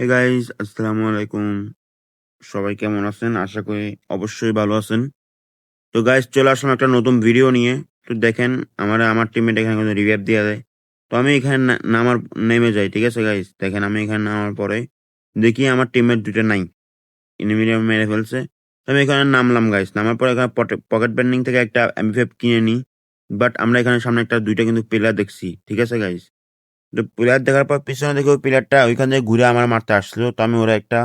Hey guys আসসালামু আলাইকুম। সবাই কেমন আছেন? আশা করি অবশ্যই ভালো আছেন। তো গাইজ চলে আসলাম একটা নতুন ভিডিও নিয়ে। তো দেখেন, আমার আমার টিমমেট এখানে কিন্তু রিভাইভ দেওয়া যায় তো আমি এখানে নামার, নেমে যাই, ঠিক আছে গাইস দেখেন, আমি এখানে নামার পরে দেখি আমার টিমমেট দুটো নাই। এনিমিরা মেরে ফেলছে। তো আমি এখানে নামলাম গাইস নামার পরে এখানে পকেট ব্যান্ডিং থেকে একটা এমবি কিনে নিই। বাট আমরা এখানে সামনে একটা, দুইটা কিন্তু প্লেয়ার দেখছি, ঠিক আছে গাইস তো প্লেয়ার দেখার পর পিছনে দেখে ওই প্লেয়ারটা ওইখান থেকে ঘুরে আমার মারতে আসলো। তো আমি ওরা একটা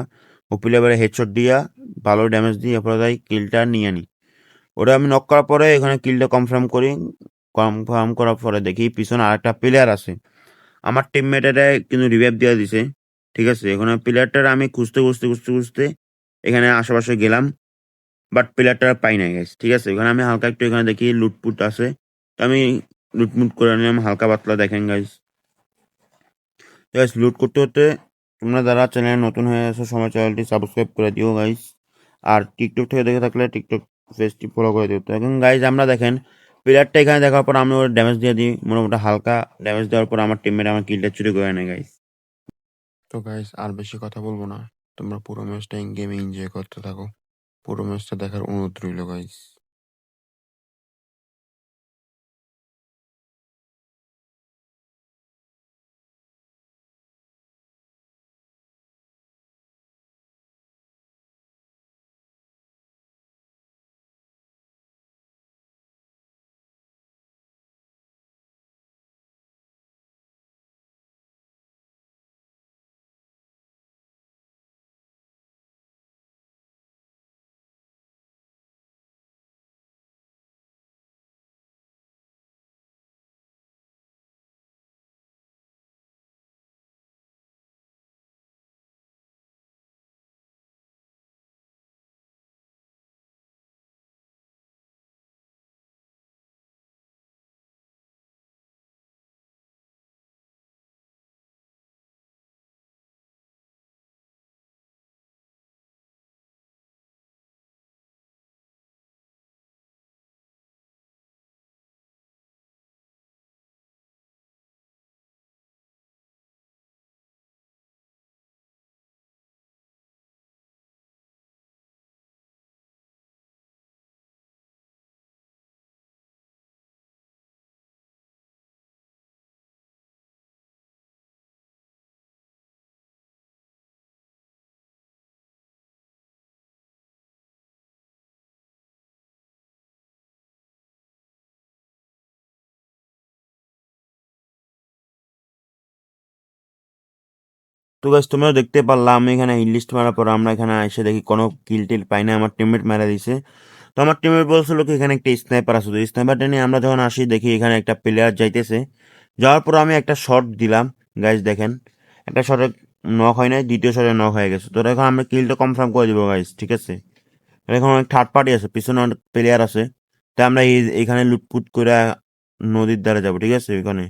ও প্লেয়ারে হেডশট দিয়া ভালো ড্যামেজ দিয়ে এরপরে তাই কিলটা নিয়ে আনি ওটা আমি নক করার পরে এখানে কিলটা কনফার্ম করি। কনফার্ম করার পরে দেখি পিছনে আরেকটা প্লেয়ার আছে। আমার টিমমেটেরা কিন্তু রিভাইভ দিয়ে দিছে। ঠিক আছে, এখানে প্লেয়ারটার আমি খুঁজতে খুঁজতে খুঁজতে খুঁজতে এখানে আশেপাশে গেলাম বাট প্লেয়ারটা পাই নাই গাইস ঠিক আছে এখানে আমি হালকা একটু এখানে দেখি লুটপুট আছে। তো আমি লুটমুট করে নিলাম, হালকা পাতলা দেখেন গাইস গাইস লুট করতে করতে তোমরা যারা চ্যানেলে নতুন হয়ে আছো সময় চ্যানেলটি সাবস্ক্রাইব করে দিও গাইস আর টিকটক থেকে দেখে থাকলে টিকটক পেজটি ফলো করে দিও। তো এখন গাইস আমরা দেখেন প্লেয়ারটা এখানে দেখার পর আমি ওর ড্যামেজ দিয়ে দিই, মোটামুটি হালকা ড্যামেজ দেওয়ার পর আমার টিমমেট আমার কিলটা চুরি করে নেয় গাইস তো গাইস আর বেশি কথা বলব না। তোমরা পুরো ম্যাচটা গেমে এনজয় করতে থাকো। পুরো ম্যাচটা দেখার অনুরোধ রইল গাইস তো গাইস তোমরা দেখতে পারলাম আমি এখানে হিল লিস্ট মারার পর আমরা এখানে এসে দেখি কোনো কিল টিল পাই না আমার টিমমেট মারা দিছে। তো আমার টিমমেট বলছিল কি, এখানে একটা স্নাইপার আছে, তো স্নাইপারটা নিয়ে আমরা যখন আসি, দেখি এখানে একটা প্লেয়ার যাইতেছে। যাওয়ার পর আমি একটা শট দিলাম গাইস দেখেন। একটা শটে নক হয় নাই, দ্বিতীয় শটে নক হয়ে গেছে। তো এখন আমরা কিলটা কনফার্ম করে দিব গাইস ঠিক আছে? এখন অনেক থার্ড পার্টি আছে, পিছনে অনেক প্লেয়ার আছে। তাই আমরা এখানে লুটপুট করে নদীর দ্বারা যাব, ঠিক আছে এখানে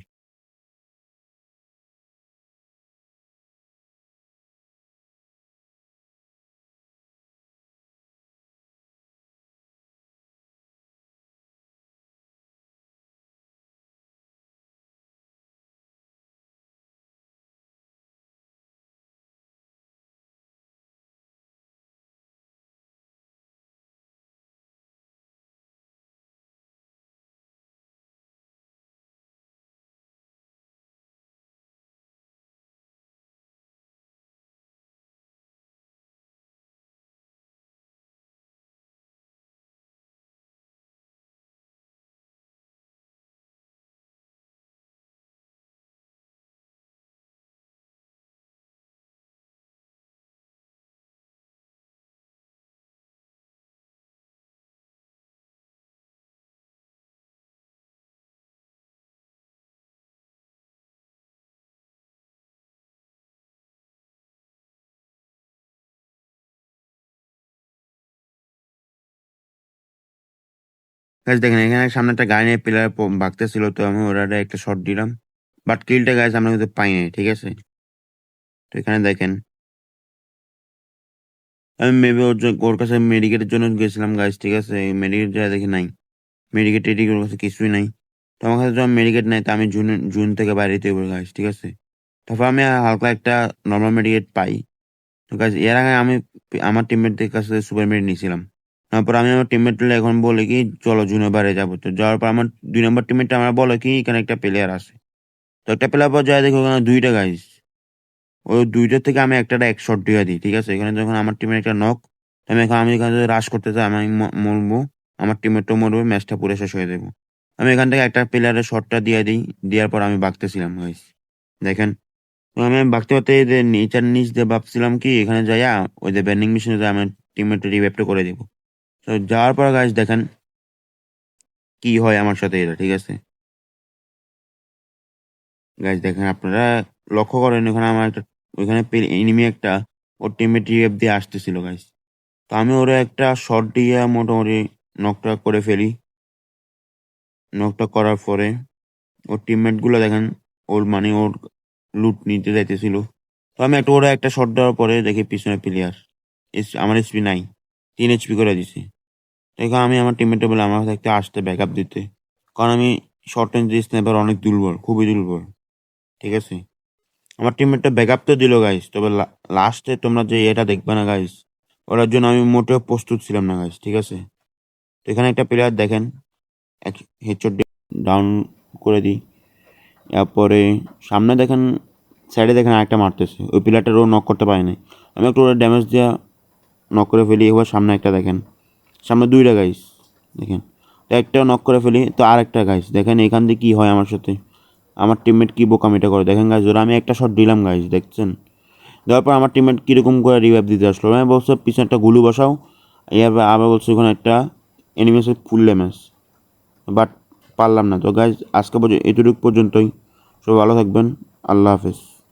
গাইজ দেখেন, এখানে সামনে একটা গাড়ি নিয়ে প্লেয়ার ভাগতেছিল তো আমি ওরা একটা শট দিলাম। বাট কিলটা গাইজ আমরা কিন্তু পাই নাই ঠিক আছে? তো এখানে দেখেন, আমি মেবি ওর ওর কাছে মেডিকেটের জন্য গেছিলাম গাইজ ঠিক আছে? মেডিকেট যা দেখি নাই। মেডিকেট টেডিকেট ওর কাছে কিছুই নাই। তো আমার কাছে যখন মেডিকেট নাই, তো আমি জুন জুন থেকে বাইরে হইব গাইজ ঠিক আছে? তারপর আমি হালকা একটা নর্মাল মেডিকেট পাই। গাইজ এর আগে আমি আমার টিমমেটদের কাছে সুপার মেরিট নিয়েছিলাম। তারপর আমি আমার টিমমেট এখন বলে কি, চলো জুনে বারে যাব। তো যাওয়ার পর আমার দুই নম্বর টিমমেটটা আমার বলে কি, এখানে একটা প্লেয়ার আছে। তো একটা প্লেয়ার পর যায় দেখো ওখানে দুইটা গাইজ ওই দুইটার থেকে আমি একটা এক শট দিয়ে দিই, ঠিক আছে? এখানে যখন আমার টিমের একটা নক আমি এখানে আমি এখানে যদি রাশ করতে চাই আমি মরবো। আমার টিমেরটাও মরবে ম্যাচটা পুরো শেষ হয়ে দেবো আমি এখান থেকে একটা প্লেয়ারের শটটা দিয়ে দিই, দেওয়ার পর আমি বাগতেছিলাম গাইজ দেখেন, তো আমি বাগতে যে নিচার নিচ দিয়ে ভাবছিলাম কি, এখানে যাইয়া ওই যে ব্যান্ডিং মেশিনে আমার টিমমেটটা রিভাইভটা করে দেবো। তো যাওয়ার পর গাইজ দেখেন কি হয় আমার সাথে এটা, ঠিক আছে? গাইজ দেখেন আপনারা লক্ষ্য করেন, ওখানে আমার একটা ওইখানে এনিমি একটা ওর টিমমেট রিভাইভ দিয়ে আসতেছিল গাইজ তো আমি ওরা একটা শর্ট দিয়ে মোটামুটি নকটা করে ফেলি। নকটা করার পরে ওর টিমমেটগুলো দেখেন, ওর মানে ওর লুট নিতে যাইতেছিল। তো আমি একটা, ওরা একটা শট দেওয়ার পরে দেখি পিছনে প্লেয়ার আমার এইচপি নাই, তিন এইচপি করে দিছি। এখানে আমি আমার টিমমেটে বলে আমার একটা আসতে ব্যাক আপ দিতে। কারণ আমি শর্ট রেঞ্জ স্নাইপার অনেক দুর্বল, খুবই দুর্বল। ঠিক আছে? আমার টিমমেটটা ব্যাক আপ তো দিল গাইস তবে লাস্টে তোমরা যে এটা দেখবে না গাইস ওটার জন্য আমি মোটেও প্রস্তুত ছিলাম না গাইস ঠিক আছে? তো এখানে একটা প্লেয়ার দেখেন। এক হেডশট ডাউন করে দিই। তারপরে সামনে দেখেন সাইডে দেখেন আরেকটা মারতেছে। ওই প্লেয়ারটার ও নক করতে পারেনি। আমি একটু ওরা ড্যামেজ দেওয়া নক করে ফেলি, এবার সামনে একটা দেখেন। সামনে দুইটা গাইস দেখেন। তো একটা নক করে ফেলি, তো আর একটা গাইস দেখেন এখান থেকে কী হয় আমার সাথে। আমার টিমমেট কী বোকামিটা করে। দেখেন গাইজ ওরা আমি একটা শট দিলাম গাইজ দেখছেন? দেওয়ার পর আমার টিমমেট কীরকম করে রিভাইভ দিতে আসলো। আমি বলছে, পিছনে একটা গুলু বসাও। এবার আবার বলছে, ওখানে একটা এনিমেসের ফুল ড্যামেজ বাট পারলাম না। তো গাইজ আজকে পর্যন্ত, এতটুকু পর্যন্তই। সব ভালো থাকবেন। আল্লাহ হাফেজ।